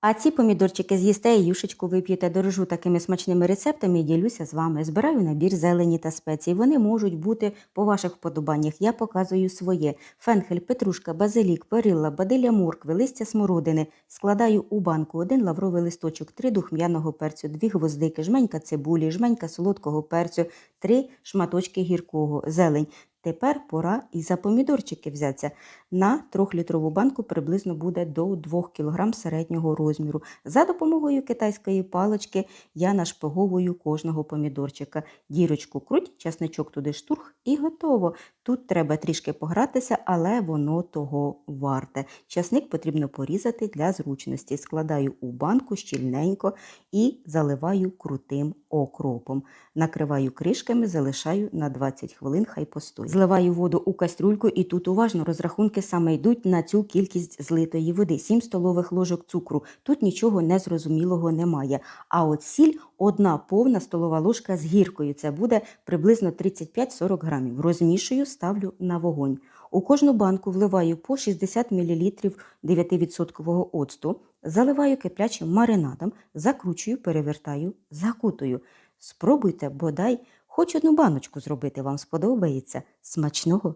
А ці помідорчики з'їсте і юшечку вип'єте. Дорожу такими смачними рецептами і ділюся з вами. Збираю набір зелені та спецій. Вони можуть бути по ваших вподобаннях. Я показую своє. Фенхель, петрушка, базилік, перилла, бадилля моркви, листя смородини. Складаю у банку один лавровий листочок, три духмяного перцю, дві гвоздики, жменька цибулі, жменька солодкого перцю, три шматочки гіркого, зелень. Тепер пора і за помідорчики взяться. На 3-літрову банку приблизно буде до 2 кг середнього розміру. За допомогою китайської палички я нашпиговую кожного помідорчика. Дірочку круть, часничок туди штурх і готово. Тут треба трішки погратися, але воно того варте. Часник потрібно порізати для зручності. Складаю у банку щільненько і заливаю крутим окропом. Накриваю кришками, залишаю на 20 хвилин, хай постоїть. Зливаю воду у кастрюльку і тут уважно розрахунки саме йдуть на цю кількість злитої води. 7 столових ложок цукру. Тут нічого незрозумілого немає. А от сіль одна повна столова ложка з гіркою. Це буде приблизно 35-40 грамів. Розмішую, ставлю на вогонь. У кожну банку вливаю по 60 мл 9% оцту, заливаю киплячим маринадом, закручую, перевертаю, закутую. Спробуйте бодай хоч одну баночку зробити, вам сподобається. Смачного!